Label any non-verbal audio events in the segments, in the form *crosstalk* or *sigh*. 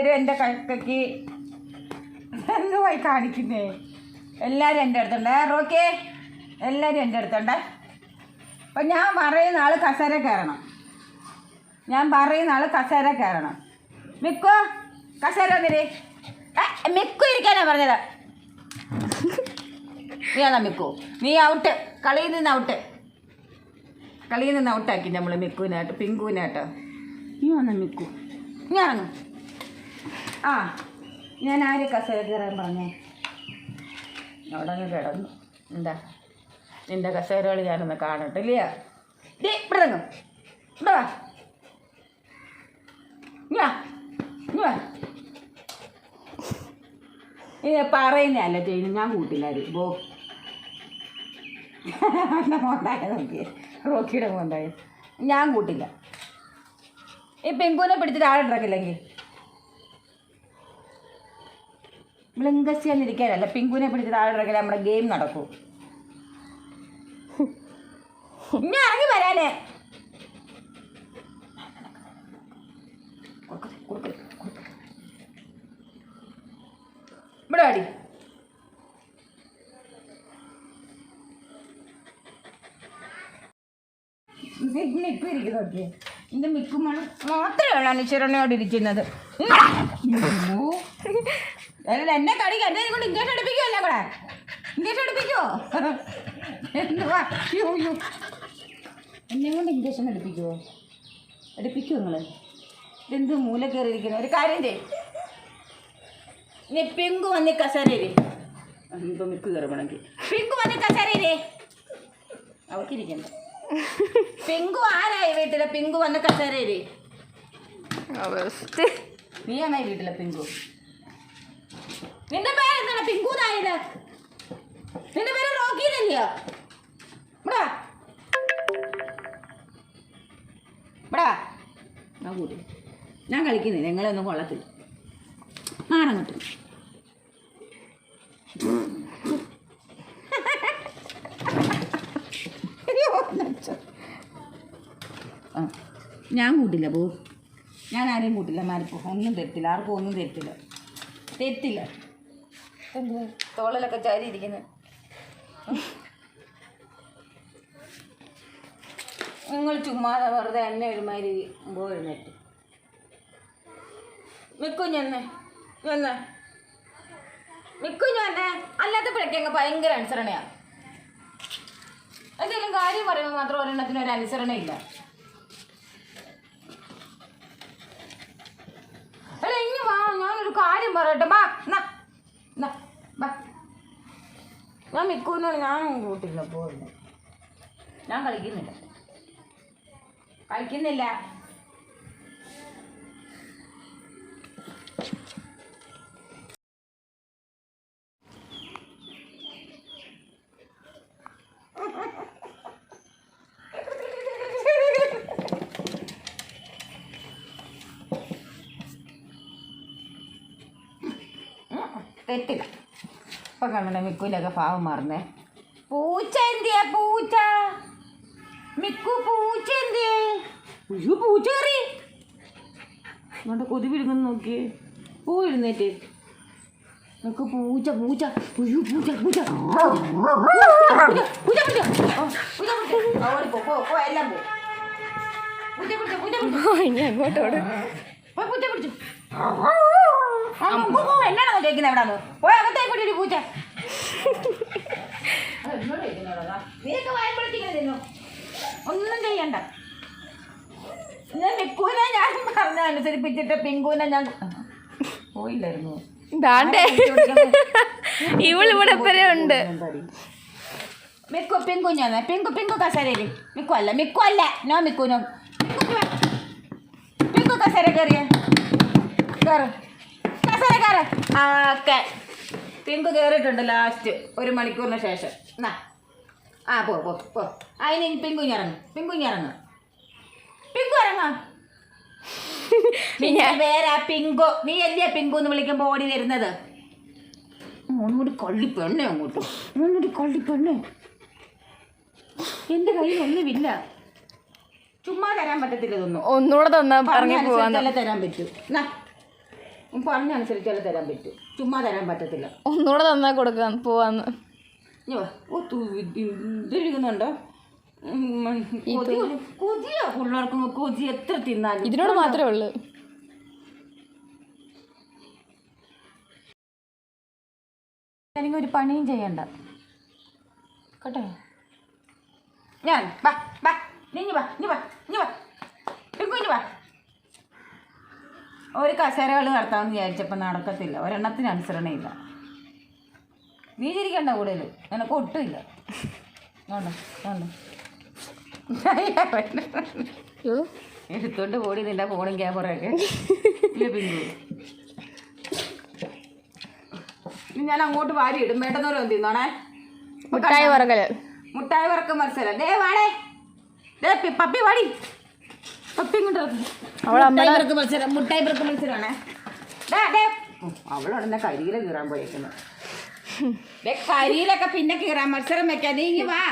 എന്റെ കൈക്ക് എന്തുമായി കാണിക്കുന്നേ? എല്ലാവരും എന്റെ അടുത്തുണ്ട്. റോക്കേ എല്ലാവരും എന്റെ അടുത്തുണ്ട്. അപ്പം ഞാൻ പറയുന്ന ആൾ കസേര കയറണം. ഞാൻ പറയുന്ന ആൾ കസേര കയറണം. മിക്കോ കസേര വന്നിരേ. മിക്കു ഇരിക്കാനാ പറഞ്ഞത്. നീ അതാ മിക്കു. നീ ഔട്ട്. കളിയിൽ നിന്ന് ഔട്ട്. കളിയിൽ നിന്ന് ഔട്ടാക്കി നമ്മൾ മിക്കുവിനായിട്ട് പിങ്കുവിനായിട്ട്? നീ വന്ന മിക്കു. നീ ഇറങ്ങും. ആ ഞാൻ ആരെ കസേര കയറാൻ പറഞ്ഞേ? അവിടെ കിടന്നു. എന്താ? നിന്റെ കസേരകൾ ഞാനൊന്ന് കാണട്ടില്ല ഡേ ഇവിടെ ഇറങ്ങും ഇവിടെ പറയുന്നതല്ല ചെയ്യുന്നു ഞാൻ കൂട്ടില്ലായിരുന്നു. ബോ. മോണ്ടായ നോക്കി റോക്കിയുടെ മോണ്ടായ ഞാൻ കൂട്ടില്ല. ഈ പെങ്കുവിനെ പിടിച്ചിട്ട് ആളിട്ടിറക്കില്ലെങ്കിൽ ബ്ലിങ്കസ്യാന്നിരിക്കാനല്ല പിങ്കുവിനെ പിടിച്ച് താഴെ ഇറങ്ങി നമ്മുടെ ഗെയിം നടക്കൂ. ഇനി ഇറങ്ങി വരാനേ. ഇവിടെ അടി മിക്കും ഇരിക്കുന്നൊക്കെ എന്റെ മിക്കു മാത്രമേ അനുസരണയോട് ഇരിക്കുന്നത്. ഉം. അല്ല എന്നെ കടി എന്നെ കൊണ്ട് ഇംഗ്ലീഷ് അടുപ്പിക്കുമല്ലേ കൂടെ? ഇംഗ്ലീഷ് അടുപ്പിക്കുമോ എന്തുവാ. എന്നെ കൊണ്ട് ഇംഗ്ലീഷ് അടുപ്പിക്കുമോ അടുപ്പിക്കുമോ നിങ്ങൾ ഇതെന്ത് മൂല കയറിയിരിക്കുന്നു? ഒരു കാര്യം ചെയ്യും. നീ പിങ്കു വന്നി കസേരയിൽ. ഇപ്പം മിക്ക് കയറണമെങ്കിൽ പിങ്കു വന്ന് കസേരയിൽ. അവക്കിരിക്കണ്ട. പിങ്കു ആരായി വീട്ടിലെ? പിങ്കു വന്ന് കസേരയിൽ. നീ ആണായി വീട്ടിലെ പിങ്കു? നിന്റെ പേര് എന്താണ്? പിങ്കു നിന്റെ പേര് റോക്കിയില്ലല്ലോ ഇവിടെ. വാ. ഇവിടെ ഞാൻ കളിക്കുന്നില്ല. നിങ്ങളൊന്നും കൊള്ളത്തില്ല. മാറങ്ങോട്ട് കിട്ടും ഞാൻ കൂട്ടില്ല പോ. ഞാൻ ആരെയും കൂട്ടില്ല മാരിപ്പോ ഒന്നും തരത്തില്ല ആർക്കും ഒന്നും തരത്തില്ല എന്ത് തോളിലൊക്കെ ചാരി നിങ്ങൾ ചുമ്മാതെ വെറുതെ എന്നെ ഒരുമാതിരി പോയിരുന്നിട്ട് മിക്കു ഞെന്നെ ഞെന്നെ മിക്കു ഞെന്നെ അല്ലാത്തപ്പോഴൊക്കെ അങ്ങ് ഭയങ്കര അനുസരണയാണ് എന്തെങ്കിലും കാര്യം പറയുമ്പോൾ മാത്രം ഒരെണ്ണത്തിന് ഒരു അനുസരണയില്ല. അല്ല ഇനി വാ ഞാനൊരു കാര്യം പറയട്ടെ. ബാ എന്നാ എന്നാ ഞാൻ മിക്കൂന്ന് ഞാനും കൂട്ടില്ല പോയില്ല ഞാൻ കളിക്കുന്നില്ല. കളിക്കുന്നില്ല. തെറ്റില്ല. ഇപ്പം കണ്ടേ മിക്കുവിലൊക്കെ പാവം മാറുന്നേ. പൂച്ച എന്തിയാ പൂച്ച? മിക്കു പൂച്ച എന്തിയേ? അയ്യോ പൂച്ച കറി അങ്ങോട്ട് കൊതി പിടിക്കുന്നു നോക്കിയേ. പൂ ഇരുന്നേറ്റ് മിക്കു പൂച്ച പൂച്ച. അയ്യോ പൂച്ച പൂച്ച. പൂച്ച പൂച്ച എല്ലാം പോ. പൂച്ച പൂച്ച പൂച്ച പൂച്ച ഇനി അങ്ങോട്ടോട് പൂച്ച പിടിച്ചു. എന്നാണോ കേൾക്കുന്നത് എവിടാന്ന്? പോയ അകത്തേക്ക് കൂടി ഒരു പൂച്ച. നീയൊക്കെ വായ്പളിച്ചിങ്ങനെ ഒന്നും ചെയ്യണ്ട. ഞാൻ മിക്കൂനെ ഞാൻ പറഞ്ഞ അനുസരിപ്പിച്ചിട്ട് പിങ്കൂനെ ഞാൻ പോയില്ലായിരുന്നു. ദാണ്ടേ *laughs* ഇവളിവിടെ വരെ ഉണ്ട്. മിക്കു പിങ്കു ഞാൻ പിങ്കു പിങ്കു കസേരയിൽ മിക്കു അല്ല മിക്കു അല്ല. No Mikku no. പിങ്കു കസേര കയറിയ. കയറ്. കസേര കയറ് ആ ഓക്കെ പിങ്കു കയറിയിട്ടുണ്ട് ലാസ്റ്റ് ഒരു മണിക്കൂറിന് ശേഷം. എന്നാ ആ പോ പോ പോ. അതിന് ഇനി പിങ്കു ഇറങ്ങും പിങ്കു ഇറങ്ങും പിങ്കു ഇറങ്ങാം പിന്നെ? വേറെ പിങ്കു? നീ അല്ലേ പിങ്കു എന്ന് വിളിക്കുമ്പോൾ ഓടി വരുന്നത്? ഒന്നുകൂടി കള്ളി പെണ്ണേ അങ്ങോട്ട്. ഒന്നുകൂടി കള്ളി പെണ്ണേ. എന്റെ കയ്യിൽ ഒന്നുമില്ല. ചുമ്മാ തരാൻ പറ്റത്തില്ല ഇതൊന്നും. ഒന്നുകൂടെ തന്നാ പറഞ്ഞു തരാൻ പറ്റൂ. എന്നാ പറഞ്ഞനുസരിച്ചാലേ തരാൻ പറ്റും. ചുമ്മാ തരാൻ പറ്റത്തില്ല. ഒന്നുകൂടെ തന്നാ കൊടുക്കാൻ പോവാന്ന്. ഇതിരിക്കുന്നുണ്ടോ കൊതിയാ പിള്ളേർക്ക് കൊതി എത്ര തിന്നാലും. ഇതിനോട് മാത്രമേ ഉള്ളൂ. അല്ലെങ്കിൽ ഒരു പണിയും ചെയ്യണ്ട. കേട്ടോ. ഞാൻ വാ വാ നീ വാ നീ വാ നീ വാ. ഇനി വാ. ഒരു കസേരകൾ നടത്താമെന്ന് വിചാരിച്ചപ്പോൾ നടക്കത്തില്ല. ഒരെണ്ണത്തിന് അനുസരണയില്ല. നീ ചിരിക്കണ്ട കൂടുതൽ എനക്ക് ഒട്ടുമില്ല. വേണ്ട വേണ്ട. അയ്യോ. എടുത്തോണ്ട് പോടി നിന്റെ ഫോണും ക്യാമറയൊക്കെ. ഞാൻ അങ്ങോട്ട് വാരി ഇടും. വേണ്ടെന്നോരോ ചെയ്യുന്നോണേ മുട്ടായി വറക്കൽ മുട്ടായി വറക്ക മത്സരം. വാടേ. ദേ പപ്പി വാടി. പപ്പി ഇങ്ങോട്ട് വരൂ. അവളെ മുട്ടായി പെറുക്ക് മത്സരം മുട്ടായി പെറുക്ക് മത്സരമാണേ. ദേ ദേ. ഉം, അവളുടനെ കരിയില കീറാൻ പോയേക്കുന്നു. കരിയിലൊക്കെ പിന്നെ കീറാൻ മത്സരം വെക്കാൻ. നീ വാ.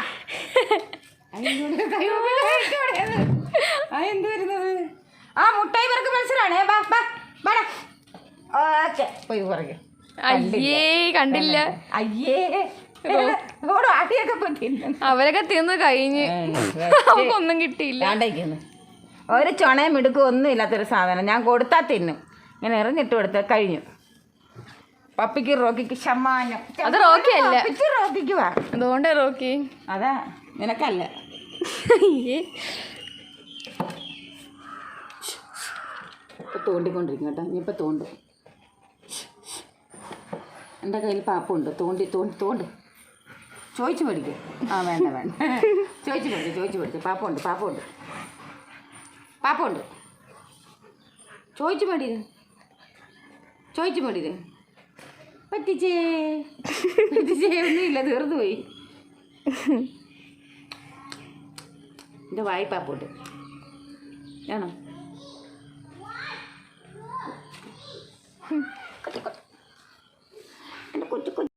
എന്ത് വരുന്നത് ആ മുട്ടായി പെറുക്ക് മത്സരമാണേ ബാ ബാ ബാടാ ഓക്കെ. പോയി പറയും അയ്യേ കണ്ടില്ല. അയ്യേ. അവരൊക്കെ തിന്ന് കഴിഞ്ഞ്. *laughs* അവക്കൊന്നും കിട്ടിയില്ല. ഒരു ചുണയും മിടുക്കും ഒന്നും ഇല്ലാത്തൊരു സാധനം. ഞാൻ കൊടുത്താൽ തിന്നും. ഇങ്ങനെ എറിഞ്ഞിട്ട് കൊടുത്ത് കഴിഞ്ഞു. പപ്പിക്ക് റോക്കിക്ക് ശമാനം അത് റോക്കി അല്ല. പപ്പിക്ക് റോക്കിക്ക് വാ. അതുകൊണ്ട് റോക്കി? അതാ നിനക്കല്ല. തോണ്ടിക്കൊണ്ടിരിക്കും കേട്ടോ. ഇനിയിപ്പോൾ തോണ്ടും. എന്റെ കയ്യിൽ പാപ്പുണ്ട്. തോണ്ടി തോണ്ടി തോണ്ട്. ചോദിച്ചു പഠിക്കും ആ വേണ്ട വേണ്ട. *laughs* ചോദിച്ചു പഠിക്കും ചോദിച്ചു പഠിക്കും പാപ്പുണ്ട് പാപ്പുണ്ട്. പാപ്പുണ്ട്. ചോദിച്ചു മേടിയിര് ചോദിച്ചു മേടിയിര് പറ്റിച്ചേ. പറ്റിച്ചേ ഒന്നുമില്ല തീർന്നു പോയി എന്റെ വായ്പാപ്പുണ്ട് ആണോ എന്റെ കൊച്ചു കൊച്ചു